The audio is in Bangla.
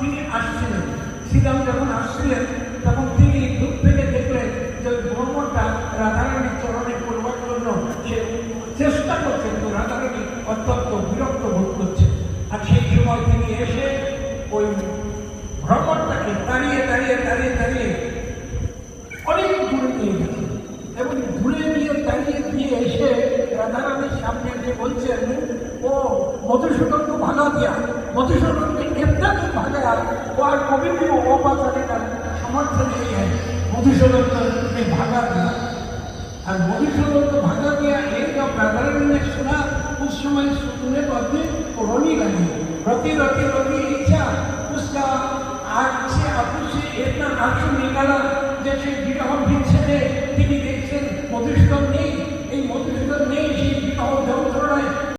তিনি আসছিলেন। শ্রীরাম দেখলেন যে ব্রহ্মটা রাধারানীর চরণে পড়বার জন্য চেষ্টা করছেন তো রাধারানী অত্যন্ত বিরক্ত বোধ করছে। আর সেই সময় তিনি এসে ওই ভ্রমণটাকে ಮಧುಸೂದನ್ ಭಾಗವತಿಯ ಮಧುಸೂದನ್ಗೆ ಎಂದಕ್ಕೆ ಭಾಗ ಆ ಕವಿಯು ಓಪಾಸನೆಯ ಸಮರ್ಥನೆಯ ಮಧುಸೂದನ್ಗೆ ಭಾಗ আর মধুসূদন তো ভাগা দিয়া একটা প্রাধান্য শোনা উসময় সুন্দরে বদলে রনি গানি রতি রতি রতি ইচ্ছা उसका आग से अपुष्य इतना आंसू निकाला जैसे विरह विच्छेदे তিনি দেখছেন মধুসূদন নেই এই মধুসূদন নেই সেই